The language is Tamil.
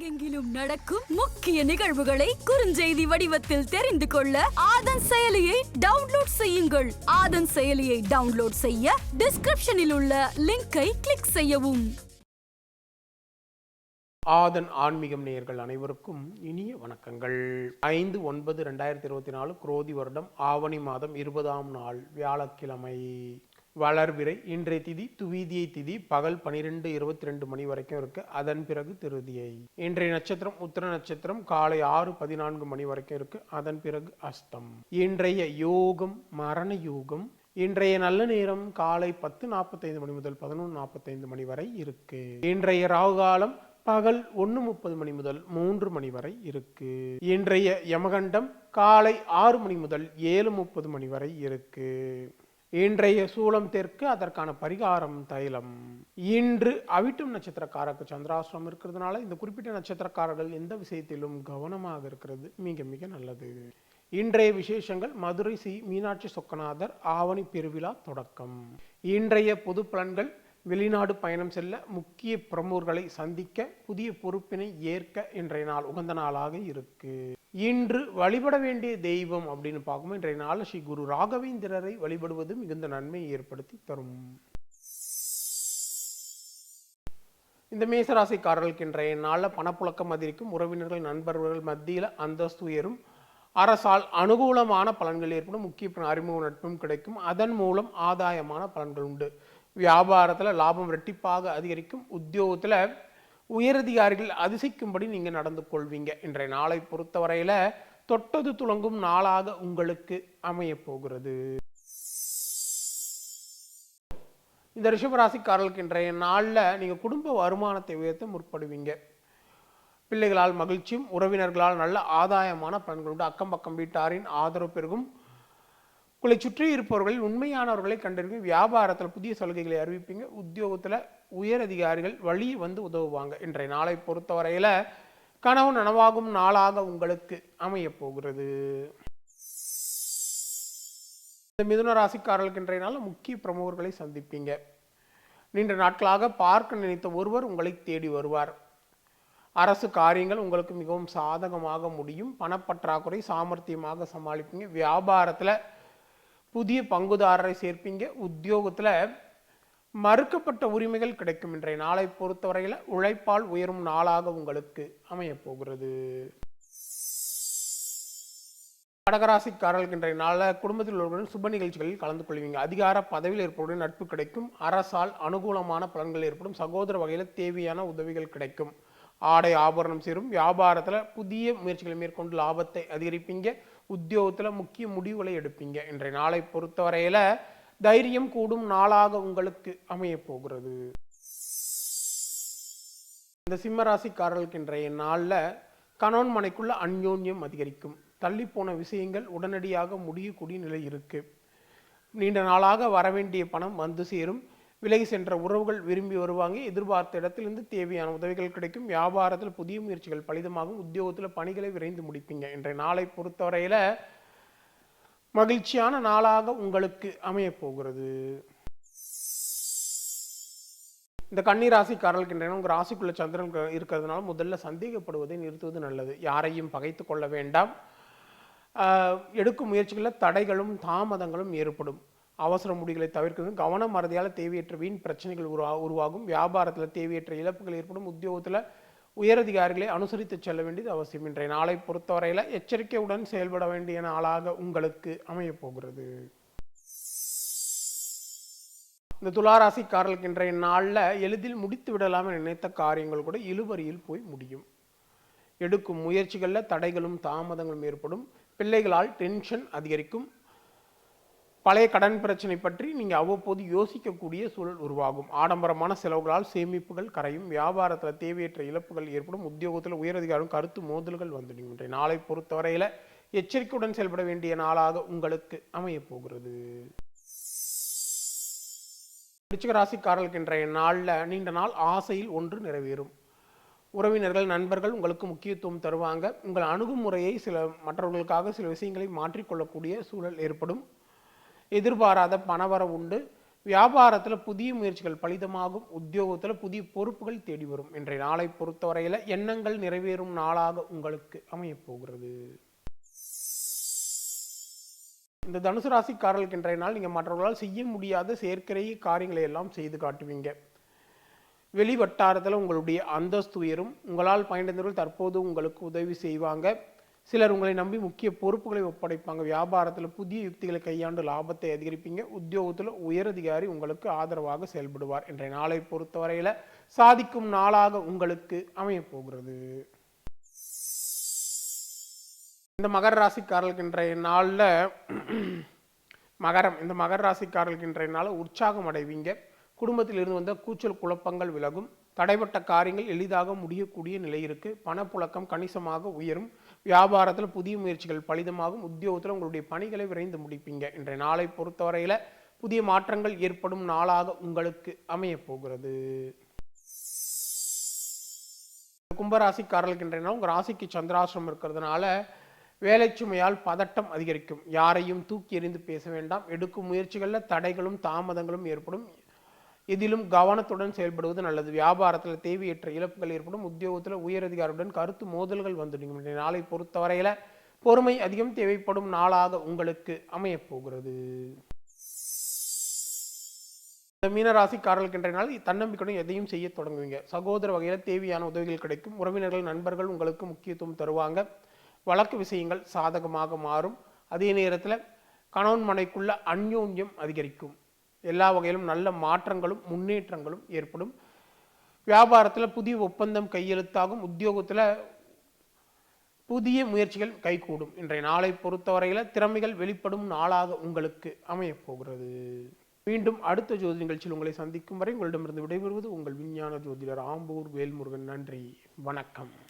உலகெங்கிலும் நடக்கும் முக்கிய நிகழ்வுகளை குறுஞ்செய்தி வடிவத்தில் தெரிந்து கொள்ள ஆதன் செயலியை டவுன்லோட் செய்யுங்கள். ஆதன் செயலியை டவுன்லோட் செய்ய டிஸ்கிரிப்ஷனில் உள்ள லிங்கை கிளிக் செய்யவும். ஆதன் ஆன்மீகம் நேயர்கள் அனைவருக்கும் இனிய வணக்கங்கள். ஐந்து ஒன்பது ரெண்டாயிரத்தி இருபத்தி நாலு குரோதி வருடம் ஆவணி மாதம் இருபதாம் நாள் வியாழக்கிழமை. வளர்விரை இன்றைய திதி துவீதியை திதி பகல் பனிரெண்டு இருபத்தி ரெண்டு மணி வரைக்கும் இருக்கு. அதன் பிறகு திருதியை. இன்றைய நட்சத்திரம் உத்திர நட்சத்திரம் காலை ஆறு பதினான்கு மணி வரைக்கும் இருக்கு. அதன் பிறகு அஸ்தம். இன்றைய யோகம் மரண யோகம் இன்றைய நல்ல நேரம் காலை பத்து நாற்பத்தைந்து மணி முதல் பதினொன்று நாற்பத்தைந்து மணி வரை இருக்கு. இன்றைய ராகு காலம் பகல் ஒன்று முப்பது மணி முதல் மூன்று மணி வரை இருக்கு. இன்றைய யமகண்டம் காலை ஆறு மணி முதல் ஏழு முப்பது மணி வரை இருக்கு. இன்றைய சூளம் தெற்கு அதற்கான பரிகாரம் தைலம். இன்று அவிட்டும் நட்சத்திரக்காரருக்கு சந்திராசிரம் இருக்கிறதுனால இந்த குறிப்பிட்ட நட்சத்திரக்காரர்கள் எந்த விஷயத்திலும் கவனமாக இருக்கிறது மிக மிக நல்லது. இன்றைய விசேஷங்கள் மதுரை சி மீனாட்சி சொக்கநாதர் ஆவணி பெருவிழா தொடக்கம். இன்றைய பொது பலன்கள் வெளிநாடு பயணம் செல்ல முக்கிய பிரமுகர்களை சந்திக்க புதிய பொறுப்பினை ஏற்க இன்றைய நாள் உகந்த நாளாக இருக்கு. இன்று வழிபட வேண்டிய தெய்வம் அப்படின்னு பார்க்கும்போது இன்றைய நாள் ஸ்ரீ குரு ராகவேந்திரரை வழிபடுவது மிகுந்த நன்மையை ஏற்படுத்தி தரும். இந்த மேசராசிக்காரர்களுக்கு இன்றைய நாளில் பணப்புழக்கம் அதிகரிக்கும். உறவினர்கள் நண்பர்கள் மத்தியில் அந்தஸ்து உயரும். அரசால் அனுகூலமான பலன்கள் ஏற்படும். முக்கிய அறிமுக நட்பும் கிடைக்கும். அதன் மூலம் ஆதாயமான பலன்கள் உண்டு. வியாபாரத்தில் லாபம் ரெட்டிப்பாக அதிகரிக்கும். உத்தியோகத்தில் உயரதிகாரிகள் அதிசயிக்கும்படி நீங்கள் நடந்து கொள்வீங்க. இன்றைய நாளை பொறுத்தவரையில் தொட்டது துளங்கும் நாளாக உங்களுக்கு அமையப் போகிறது. இந்த ரிஷபராசிக்காரர்களுக்கு இன்றைய நாளில் நீங்கள் குடும்ப வருமானத்தை உயர்த்த முற்படுவீங்க. பிள்ளைகளால் மகிழ்ச்சியும் உறவினர்களால் நல்ல ஆதாயமான பலன்கள் உண்டு. அக்கம் பக்கம் வீட்டாரின் ஆதரவு பெருகும். உங்களை சுற்றி இருப்பவர்களில் உண்மையானவர்களை கண்டறிந்து வியாபாரத்தில் புதிய சலுகைகளை அறிவிப்பீங்க. உத்தியோகத்தில் உயர் அதிகாரிகள் வழி வந்து உதவுவாங்க. இன்றைய நாளை பொறுத்தவரையில் கனவு நனவாகும் நாளாக உங்களுக்கு அமையப் போகிறது. இந்த மிதுன ராசிக்காரர்களுக்கு இன்றைய நாள் முக்கிய பிரமுகர்களை சந்திப்பீங்க. நீண்ட நாட்களாக பார்க்க நினைத்த ஒருவர் உங்களை தேடி வருவார். அரசு காரியங்கள் உங்களுக்கு மிகவும் சாதகமாக முடியும். பணப்பற்றாக்குறை சாமர்த்தியமாக சமாளிப்பீங்க. வியாபாரத்தில் புதிய பங்குதாரரை சேர்ப்பீங்க. உத்தியோகத்தில் மறுக்கப்பட்ட உரிமைகள் கிடைக்கும் இன்றைய நாளை பொறுத்தவரையில் உழைப்பால் உயரும் நாளாக உங்களுக்கு அமையப்போகிறது. கடகராசிக்காரர்களுக்கு இன்றைய நாளில் குடும்பத்தில் உள்ளவர்களுடன் சுப நிகழ்ச்சிகளில் கலந்து கொள்வீங்க. அதிகார பதவியில் இருப்பவருடன் நட்பு கிடைக்கும். அரசால் அனுகூலமான பலன்கள் ஏற்படும். சகோதர வகையில் தேவையான உதவிகள் கிடைக்கும். ஆடை ஆபரணம் சேரும். வியாபாரத்தில் புதிய முயற்சிகளை மேற்கொண்டு லாபத்தை அதிகரிப்பீங்க. உத்தியோகத்தில் முக்கிய முடிவுகளை எடுப்பீங்க. இன்றைய நாளை பொறுத்தவரையில் தைரியம் கூடும் நாளாக உங்களுக்கு அமைய போகிறது. இந்த சிம்மராசிக்காரர்களுக்கு இன்றைய நாளில் கணவன் மனைக்குள்ள அந்யோன்யம் அதிகரிக்கும். தள்ளிப்போன விஷயங்கள் உடனடியாக முடியக்கூடிய நிலை இருக்கு. நீண்ட நாளாக வரவேண்டிய பணம் வந்து சேரும். விலகி சென்ற உறவுகள் விரும்பி வருவாங்க. எதிர்பார்த்த இடத்திலிருந்து தேவையான உதவிகள் கிடைக்கும். வியாபாரத்தில் புதிய முயற்சிகள் பலிதமாகும். உத்தியோகத்தில் பணிகளை விரைந்து முடிப்பீங்க. இன்றைய நாளை பொறுத்தவரையில் மகிழ்ச்சியான நாளாக உங்களுக்கு அமையப்போகிறது இந்த கன்னி ராசிக்காரர்களுக்கு உங்கள் ராசிக்குள்ள சந்திரன் இருக்கிறதுனால முதல்ல சந்தேகப்படுவதை நிறுத்துவது நல்லது. யாரையும் பகைத்து கொள்ள வேண்டாம். ஆஹ் எடுக்கும் முயற்சிகளில் தடைகளும் தாமதங்களும் ஏற்படும். அவசர முடிவுகளை தவிர்க்கிறது கவனம் மறதியால் தேவையற்ற வீண் பிரச்சனைகள் உருவா உருவாகும். வியாபாரத்தில் தேவையற்ற இழப்புகள் ஏற்படும். உத்தியோகத்தில் உயரதிகாரிகளை அனுசரித்து செல்ல வேண்டியது அவசியம். இன்றைய நாளை பொறுத்தவரையில் எச்சரிக்கையுடன் செயல்பட வேண்டிய நாளாக உங்களுக்கு அமையப்போகிறது இந்த துளாராசிக்காரர்களுக்கு இன்றைய நாளில் எளிதில் முடித்து விடலாம் என நினைத்த காரியங்கள் கூட இழுவரியில் போய் முடியும். எடுக்கும் முயற்சிகளில் தடைகளும் தாமதங்களும் ஏற்படும். பிள்ளைகளால் டென்ஷன் அதிகரிக்கும். பழைய கடன் பிரச்சனை பற்றி நீங்கள் அவ்வப்போது யோசிக்கக்கூடிய சூழல் உருவாகும். ஆடம்பரமான செலவுகளால் சேமிப்புகள் கரையும் வியாபாரத்தில் தேவையற்ற இழப்புகள் ஏற்படும் உத்தியோகத்தில் உயரதிகாரம் கருத்து மோதல்கள் வந்துடும் இன்றைய நாளை பொறுத்தவரையில் எச்சரிக்கையுடன் செயல்பட வேண்டிய நாளாக உங்களுக்கு அமையப் போகிறது. விருச்சிக ராசிக்காரர்களுக்கு இன்றைய நாளில் நீண்ட நாள் ஆசையில் ஒன்று நிறைவேறும். உறவினர்கள் நண்பர்கள் உங்களுக்கு முக்கியத்துவம் தருவாங்க. உங்கள் அணுகுமுறையை சில மற்றவர்களுக்காக சில விஷயங்களை மாற்றிக்கொள்ளக்கூடிய சூழல் ஏற்படும். எதிர்பாராத பணவர உண்டு. வியாபாரத்தில் புதிய முயற்சிகள் பலிதமாகும். உத்தியோகத்தில் புதிய பொறுப்புகள் தேடி வரும் இன்றைய நாளை பொறுத்தவரையில் எண்ணங்கள் நிறைவேறும் நாளாக உங்களுக்கு அமையப்போகிறது. இந்த தனுசு ராசிக்காரர்களுக்கு இன்றைய நாள் நீங்கள் மற்றவர்களால் செய்ய முடியாத செயற்கரை காரியங்களை எல்லாம் செய்து காட்டுவீங்க. வெளி வட்டாரத்தில் உங்களுடைய அந்தஸ்து உயரும். உங்களால் பயனடைந்தவர்கள் தற்போது உங்களுக்கு உதவி செய்வாங்க. சிலர் உங்களை நம்பி முக்கிய பொறுப்புகளை ஒப்படைப்பாங்க. வியாபாரத்தில் புதிய யுக்திகளை கையாண்டு லாபத்தை அதிகரிப்பீங்க. உத்தியோகத்தில் உயரதிகாரி உங்களுக்கு ஆதரவாக செயல்படுவார் என்ற நாளை பொறுத்தவரையில் சாதிக்கும் நாளாக உங்களுக்கு அமையப் போகிறது. இந்த மகர ராசிக்காரர்களுக்கு இன்றைய நாளில் மகரம் இந்த மகர ராசிக்காரர்களுக்கு இன்றைய நாள் உற்சாகம் அடைவீங்க. குடும்பத்தில் இருந்து வந்த கூச்சல் குழப்பங்கள் விலகும். தடைப்பட்ட காரியங்கள் எளிதாக முடியக்கூடிய நிலை இருக்கு. பணப்புழக்கம் கணிசமாக உயரும். வியாபாரத்தில் புதிய முயற்சிகள் பலிதமாகும். உத்தியோகத்தில் உங்களுடைய பணிகளை விரைந்து முடிப்பீங்க. இன்றைய நாளை பொறுத்தவரையில் புதிய மாற்றங்கள் ஏற்படும் நாளாக உங்களுக்கு அமையப் போகிறது. கும்பராசிக்காரர்களுக்கு இன்றைய நாள் உங்கள் ராசிக்கு சந்திராசிரம் இருக்கிறதுனால வேலை சுமையால் பதட்டம் அதிகரிக்கும். யாரையும் தூக்கி எறிந்து பேச வேண்டாம். எடுக்கும் முயற்சிகளில் தடைகளும் தாமதங்களும் ஏற்படும். இதிலும் கவனத்துடன் செயல்படுவது நல்லது. வியாபாரத்தில் தேவையற்ற இழப்புகள் ஏற்படும். உத்தியோகத்தில் உயரதிகாரியுடன் கருத்து மோதல்கள் வந்துடும் நாளை பொறுத்தவரையில் பொறுமை அதிகம் தேவைப்படும் நாளாக உங்களுக்கு அமையப்போகிறது. இந்த மீனராசிக்காரர்களுக்கு என்ற நாள் தன்னம்பிக்கையுடன் எதையும் செய்ய தொடங்குவீங்க. சகோதர வகையில் தேவையான உதவிகள் கிடைக்கும். உறவினர்கள் நண்பர்கள் உங்களுக்கு முக்கியத்துவம் தருவாங்க. வழக்கு விஷயங்கள் சாதகமாக மாறும். அதே நேரத்தில் கணவன் மனைக்குள்ள அந்யோன்யம் அதிகரிக்கும். எல்லா வகையிலும் நல்ல மாற்றங்களும் முன்னேற்றங்களும் ஏற்படும். வியாபாரத்தில் புதிய ஒப்பந்தம் கையெழுத்தாகும். உத்தியோகத்தில் புதிய முயற்சிகள் கைகூடும். இன்றைய நாளை பொறுத்தவரையில் திறமைகள் வெளிப்படும் நாளாக உங்களுக்கு அமையப்போகிறது. மீண்டும் அடுத்த ஜோதி நிகழ்ச்சியில் உங்களை சந்திக்கும் வரை உங்களிடமிருந்து விடைபெறுவது உங்கள் விஞ்ஞான ஜோதிடர் ஆம்பூர் வேல்முருகன். நன்றி. வணக்கம்.